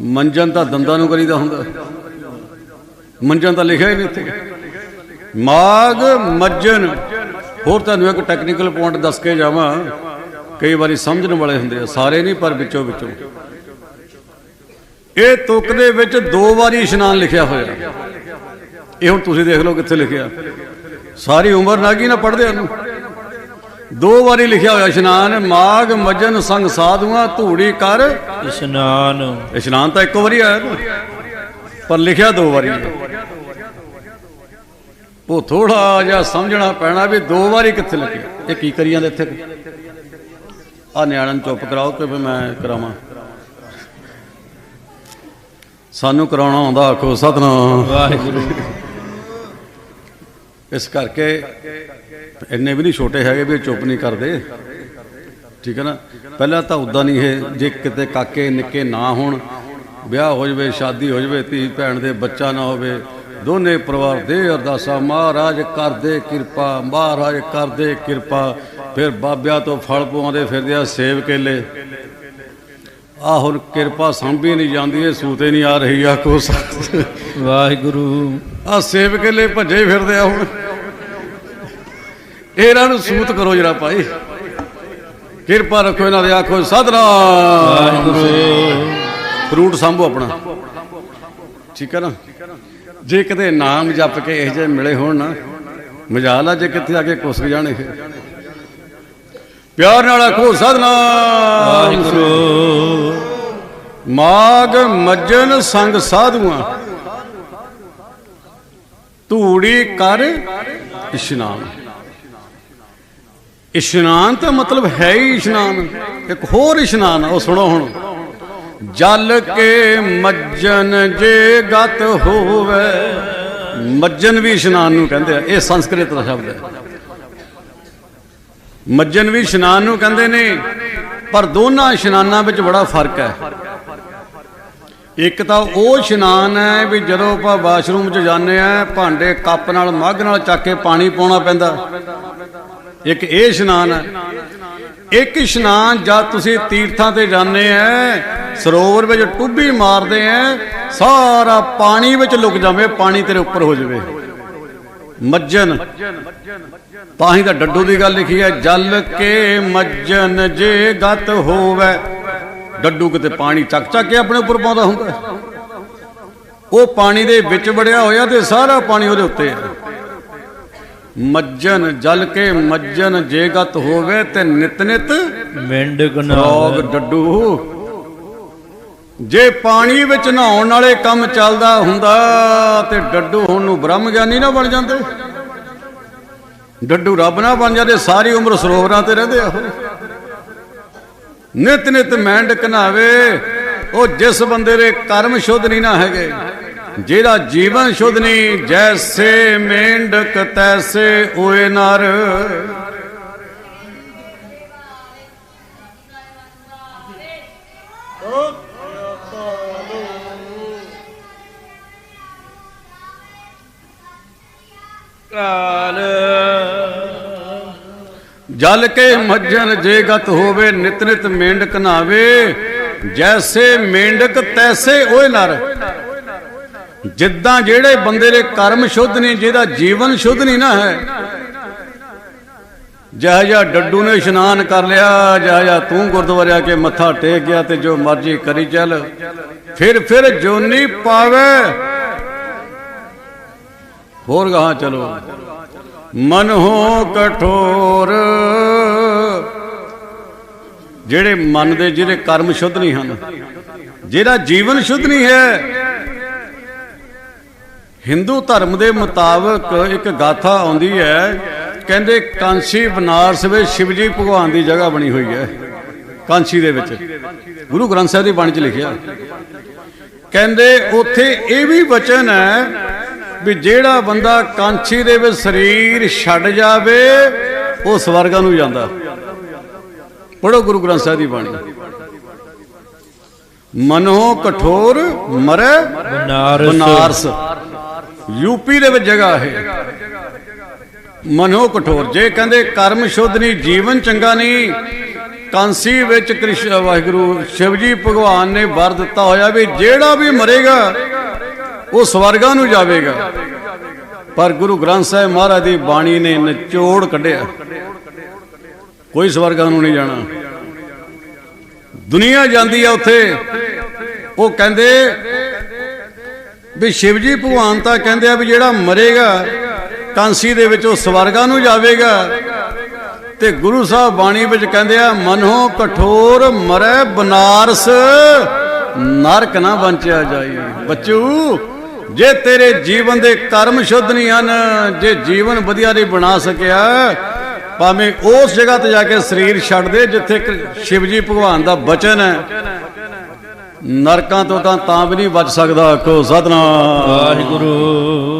ਮੰਜਨ ਤਾਂ ਦੰਦਾਂ ਨੂੰ ਕਰੀਦਾ ਹੁੰਦਾ। ਮੰਜਨ ਤਾਂ ਲਿਖਿਆ ਹੀ ਨਹੀਂ ਉੱਥੇ। ਮਾਗ ਮੱਜਨ ਹੋਰ ਤੁਹਾਨੂੰ ਇੱਕ ਟੈਕਨੀਕਲ ਪੁਆਇੰਟ ਦੱਸ ਕੇ ਜਾਵਾਂ। ਕਈ ਵਾਰੀ ਸਮਝਣ ਵਾਲੇ ਹੁੰਦੇ ਆ, ਸਾਰੇ ਨਹੀਂ, ਪਰ ਵਿੱਚੋਂ ਵਿੱਚੋਂ। ਇਹ ਤੁਕ ਦੇ ਵਿੱਚ ਦੋ ਵਾਰੀ ਇਸ਼ਨਾਨ ਲਿਖਿਆ ਹੋਇਆ। ਇਹ ਹੁਣ ਤੁਸੀਂ ਦੇਖ ਲਓ ਕਿੱਥੇ ਲਿਖਿਆ। ਸਾਰੀ ਉਮਰ ਨਾ ਗਈ ਨਾ ਪੜਦੇ ਉਹਨੂੰ। ਦੋ ਵਾਰੀ ਲਿਖਿਆ ਹੋਇਆ ਇਸ਼ਨਾਨ ਮਾਗ ਮਜਨ ਸੰਗ ਸਾਧੂਆਂ ਧੂੜੀ ਕਰ। ਇਸ਼ਨਾਨ। ਇਸ਼ਨਾਨ ਤਾਂ ਇੱਕੋ ਵਾਰੀ ਆਇਆ ਨਾ ਪਰ ਲਿਖਿਆ ਦੋ ਵਾਰੀ। ਉਹ ਥੋੜਾ ਜਿਹਾ ਸਮਝਣਾ ਪੈਣਾ ਵੀ ਦੋ ਵਾਰੀ ਕਿੱਥੇ ਲਿਖਿਆ। ਇਹ ਕੀ ਕਰੀ ਜਾਂਦੇ ਇੱਥੇ? ਆ ਨਿਆਣਨ ਚੁੱਪ ਕਰਾਓ ਕਿ ਵੀ ਮੈਂ ਕਰਾਵਾਂ। ਸਾਨੂੰ ਕਰਾਉਣਾ ਆਉਂਦਾ ਆਖੋ ਸਤਨਾਮ। ਵਾਹਿਗੁਰੂ। ਇਸ ਕਰਕੇ ਇੰਨੇ ਵੀ ਨਹੀਂ ਛੋਟੇ ਹੈਗੇ ਵੀ ਚੁੱਪ ਨਹੀਂ ਕਰਦੇ। ਠੀਕ ਹੈ ਨਾ? ਪਹਿਲਾਂ ਤਾਂ ਉਦਾਂ ਨਹੀਂ ਇਹ ਜੇ ਕਿਤੇ ਕਾਕੇ ਨਿੱਕੇ ਨਾ ਹੋਣ ਵਿਆਹ ਹੋ ਜਵੇ ਸ਼ਾਦੀ ਹੋ ਜਵੇ ਧੀ ਭੈਣ ਦੇ ਬੱਚਾ ਨਾ ਹੋਵੇ ਦੋਨੇ ਪਰਿਵਾਰ ਦੇ ਅਰਦਾਸਾਂ ਮਹਾਰਾਜ ਕਰਦੇ ਕਿਰਪਾ ਮਹਾਰਾਜ ਕਰਦੇ ਕਿਰਪਾ ਫਿਰ ਬਾਬਿਆਂ ਤੋਂ ਫਲ ਪਵਾਉਂਦੇ ਫਿਰਦੇ ਆ ਸੇਵ ਕੇਲੇ। ਆ ਹੁਣ ਕਿਰਪਾ ਸੰਭੀ ਨਹੀਂ ਜਾਂਦੀ ਇਹ ਸੂਤੇ ਨਹੀਂ ਆ ਰਹੀ ਆ ਕੋ ਵਾਹਿਗੁਰੂ। ਆ ਸੇਵ ਕੇਲੇ ਭੱਜੇ ਫਿਰਦੇ ਆ ਹੁਣ। ਇਹਨਾਂ ਨੂੰ ਸੂਤ ਕਰੋ ਜਰਾ ਭਾਈ। ਕਿਰਪਾ ਰੱਖੋ ਇਹਨਾਂ ਦੇ ਆਖੋ ਸਤਨਾਮ। ਵਾਹਿਗੁਰੂ। ਫਰੂਟ ਸੰਭੋ ਆਪਣਾ। ਠੀਕ ਹੈ ਨਾ? ਜੇ ਕਿਤੇ ਨਾਮ ਜਪ ਕੇ ਇਹ ਜੇ ਮਿਲੇ ਹੋਣ ਨਾ ਮਜਾਲ ਆ ਜੇ ਕਿੱਥੇ ਆ ਕੇ ਕੁਸਕ ਜਾਣੇ ਫਿਰ। ਪਿਆਰ ਨਾਲ ਆਖੋ ਸਤਨਾਮ। ਵਾਹਿਗੁਰੂ। ਮਾਗ ਮੱਜਨ ਸੰਗ ਸਾਧੂਆਂ। ਧੂੜੀ ਕਰ ਇਸ਼ਨਾਨ। ਇਸ਼ਨਾਨ ਤਾਂ ਮਤਲਬ ਹੈ ਹੀ ਇਸ਼ਨਾਨ। ਇੱਕ ਹੋਰ ਇਸ਼ਨਾਨ ਉਹ ਸੁਣੋ ਹੁਣ। ਜਲ ਕੇ ਮੱਜਨ ਜੇ ਗਤ ਹੋਵੇ। ਮੱਜਨ ਵੀ ਇਸ਼ਨਾਨ ਨੂੰ ਕਹਿੰਦੇ ਆ, ਇਹ ਸੰਸਕ੍ਰਿਤ ਦਾ ਸ਼ਬਦ ਹੈ। ਮੱਜਨ ਵੀ ਇਸ਼ਨਾਨ ਨੂੰ ਕਹਿੰਦੇ ਨੇ, ਪਰ ਦੋਨਾਂ ਇਸ਼ਨਾਨਾਂ ਵਿੱਚ ਬੜਾ ਫ਼ਰਕ ਹੈ। ਇੱਕ ਤਾਂ ਉਹ ਇਸ਼ਨਾਨ ਹੈ ਵੀ ਜਦੋਂ ਆਪਾਂ ਵਾਸ਼ਰੂਮ 'ਚ ਜਾਂਦੇ ਆ, ਭਾਂਡੇ ਕੱਪ ਨਾਲ, ਮੱਗ ਨਾਲ ਚੱਕ ਕੇ ਪਾਣੀ ਪਾਉਣਾ ਪੈਂਦਾ। ਇੱਕ ਇਹ ਇਸ਼ਨਾਨ ਹੈ ਇੱਕ ਇਸ਼ਨਾਨ ਜਦ ਤੁਸੀਂ ਤੀਰਥਾਂ ਤੇ ਜਾਂਦੇ ਆ ਸਰੋਵਰ ਵਿੱਚ ਟੁੱਬੀ ਮਾਰਦੇ ਆ ਸਾਰਾ ਪਾਣੀ ਵਿੱਚ ਲੁਕ ਜਾਵੇ, ਪਾਣੀ ਤੇਰੇ ਉੱਪਰ ਹੋ ਜਾਵੇ। ਮੱਜਨ। ਤਾਂ ਹੀ ਤਾਂ ਡੱਡੂ ਦੀ ਗੱਲ ਲਿਖੀ ਹੈ ਜਲ ਕੇ ਮੱਜਨ ਜੇ ਗਤ ਹੋਵੇ। ਡੱਡੂ ਕਿਤੇ ਪਾਣੀ ਚੱਕ ਚੱਕ ਕੇ ਆਪਣੇ ਉੱਪਰ ਪਾਉਂਦਾ ਹੁੰਦਾ। ਉਹ ਪਾਣੀ ਦੇ ਵਿੱਚ ਵੜਿਆ ਹੋਇਆ ਤੇ ਸਾਰਾ ਪਾਣੀ ਉਹਦੇ ਉੱਤੇ ਹੈ ਮੱਜਨ ਜਲ ਕੇ ਮੱਜਨ ਜੇ ਗਤ ਹੋਵੇ ਤੇ ਨਿਤ ਨਿਤ ਮਿੰਡ ਰੋਗ ਗਨਾਵ ਡੱਡੂ। ਜੇ ਪਾਣੀ ਵਿੱਚ ਨਹਾਉਣ ਵਾਲੇ ਕੰਮ ਚੱਲਦਾ ਹੁੰਦਾ ਤੇ ਡੱਡੂ ਹੁਣ ਨੂੰ ਬ੍ਰਹਮ ਗਿਆਨੀ ਨਾ ਬਣ ਜਾਂਦੇ। ਡੱਡੂ ਰੱਬ ਨਾ ਬਣ ਜਾਂਦੇ ਸਾਰੀ ਉਮਰ ਸਰੋਵਰਾਂ ਤੇ ਰਹਿੰਦੇ ਆ। ਨਿਤ ਨਿਤ ਮੈਂਡ ਕਨਾਵੇ ਉਹ ਜਿਸ ਬੰਦੇ ਦੇ ਕਰਮ ਸ਼ੁੱਧ ਨਹੀਂ ਨਾ ਹੈਗੇ। ਜਿਹਦਾ ਜੀਵਨ ਸ਼ੁੱਧ ਨਹੀਂ ਜੈਸੇ ਮੇਂਢਕ ਤੈਸੇ ਓਏ ਨਰ। ਕਾਲ। ਜਲ ਕੇ ਮੱਜਨ ਜੇ ਗਤ ਹੋਵੇ ਨਿਤ ਨਿਤ ਮੇਂਢਕ ਨਾਵੇ ਜੈਸੇ ਮੇਂਢਕ ਤੈਸੇ ਓਏ ਨਰ। ਜਿੱਦਾਂ ਜਿਹੜੇ ਬੰਦੇ ਦੇ ਕਰਮ ਸ਼ੁੱਧ ਨਹੀਂ ਜਿਹਦਾ ਜੀਵਨ ਸ਼ੁੱਧ ਨਹੀਂ ਨਾ ਹੈ, ਜਿਹਾ ਜਿਹਾ ਡੱਡੂ ਨੇ ਇਸ਼ਨਾਨ ਕਰ ਲਿਆ, ਜਿਹਾ ਜਿਹਾ ਤੂੰ ਗੁਰਦੁਆਰੇ ਆ ਕੇ ਮੱਥਾ ਟੇਕ ਗਿਆ ਤੇ ਜੋ ਮਰਜ਼ੀ ਕਰੀ ਚੱਲ, ਫਿਰ ਫਿਰ ਜੋਨੀ ਪਾਵੇ। ਹੋਰ ਗਾਹਾਂ ਚਲੋ। ਮਨ ਹੋ ਕਠੋਰ, ਜਿਹੜੇ ਮਨ ਦੇ ਜਿਹਦੇ ਕਰਮ ਸ਼ੁੱਧ ਨਹੀਂ ਹਨ ਜਿਹੜਾ ਜੀਵਨ ਸ਼ੁੱਧ ਨਹੀਂ ਹੈ ਹਿੰਦੂ ਧਰਮ ਦੇ ਮੁਤਾਬਕ ਇੱਕ ਗਾਥਾ ਆਉਂਦੀ ਹੈ ਕਹਿੰਦੇ ਕਾਂਸੀ ਬਨਾਰਸ ਵਿੱਚ ਸ਼ਿਵਜੀ ਭਗਵਾਨ ਦੀ ਜਗ੍ਹਾ ਬਣੀ ਹੋਈ ਹੈ ਕਾਂਸੀ ਦੇ ਵਿੱਚ। ਗੁਰੂ ਗ੍ਰੰਥ ਸਾਹਿਬ ਦੀ ਬਾਣੀ 'ਚ ਲਿਖਿਆ। ਕਹਿੰਦੇ ਉੱਥੇ ਇਹ ਵੀ ਵਚਨ ਹੈ ਵੀ ਜਿਹੜਾ ਬੰਦਾ ਕਾਂਛੀ ਦੇ ਵਿੱਚ ਸਰੀਰ ਛੱਡ ਜਾਵੇ ਉਹ ਸਵਰਗਾਂ ਨੂੰ ਜਾਂਦਾ। ਪੜੋ ਗੁਰੂ ਗ੍ਰੰਥ ਸਾਹਿਬ ਦੀ ਬਾਣੀ। ਮਨੋ ਕਠੋਰ ਮਰੇ ਬਨਾਰਸ। ਯੂਪੀ ਦੇ ਵਿੱਚ ਜਗ੍ਹਾ ਹੈ ਮਨੋ ਕਠੋਰ, ਜੇ ਕਹਿੰਦੇ ਕਰਮ ਸ਼ੁੱਧ ਨਹੀਂ, ਜੀਵਨ ਚੰਗਾ ਨਹੀਂ, ਕਾਂਸੀ ਵਿੱਚ ਕ੍ਰਿਸ਼ਨ ਵਾਹਿਗੁਰੂ ਸ਼ਿਵਜੀ ਭਗਵਾਨ ਨੇ ਵਰ ਦਿੱਤਾ ਹੋਇਆ ਵੀ ਜਿਹੜਾ ਵੀ ਮਰੇਗਾ, ਉਹ ਸਵਰਗਾਂ ਨੂੰ ਜਾਵੇਗਾ। ਪਰ ਗੁਰੂ ਗ੍ਰੰਥ ਸਾਹਿਬ ਮਹਾਰਾਜ ਦੀ ਬਾਣੀ ਨੇ ਨਿਚੋੜ ਕੱਢਿਆ। ਕੋਈ ਸਵਰਗਾਂ ਨੂੰ ਨਹੀਂ ਜਾਣਾ। ਦੁਨੀਆ ਜਾਂਦੀ ਆ ਉੱਥੇ। ਉਹ ਕਹਿੰਦੇ ਵੀ ਸ਼ਿਵ ਜੀ ਭਗਵਾਨ ਤਾਂ ਕਹਿੰਦੇ ਆ ਵੀ ਜਿਹੜਾ ਮਰੇਗਾ, ਕਾਂਸੀ ਦੇ ਵਿੱਚ ਉਹ ਸਵਰਗਾਂ ਨੂੰ ਜਾਵੇਗਾ। ਤੇ ਗੁਰੂ ਸਾਹਿਬ ਬਾਣੀ ਵਿੱਚ ਕਹਿੰਦੇ ਆ, ਮਨੋ ਕਠੋਰ ਮਰੈ ਬਨਾਰਸ, ਨਰਕ ਨਾ ਬੰਚਿਆ ਜਾਈ। ਬੱਚੂ, ਜੇ ਤੇਰੇ ਜੀਵਨ ਦੇ ਕਰਮ ਸ਼ੁੱਧ ਨਹੀਂ ਹਨ, ਜੇ ਜੀਵਨ ਵਧੀਆ ਨਹੀਂ ਬਣਾ ਸਕਿਆ, ਭਾਵੇਂ ਉਸ ਜਗ੍ਹਾ ਤੇ ਜਾ ਕੇ ਸਰੀਰ ਛੱਡ ਦੇ, ਜਿੱਥੇ ਸ਼ਿਵਜੀ ਭਗਵਾਨ ਦਾ ਬਚਨ ਹੈ ਨਰਕਾਂ ਤੋਂ ਤਾਂ ਤਾਂ ਵੀ ਨਹੀਂ ਬਚ ਸਕਦਾ ਆਖੋ ਸਤਨਾਮ। ਵਾਹਿਗੁਰੂ।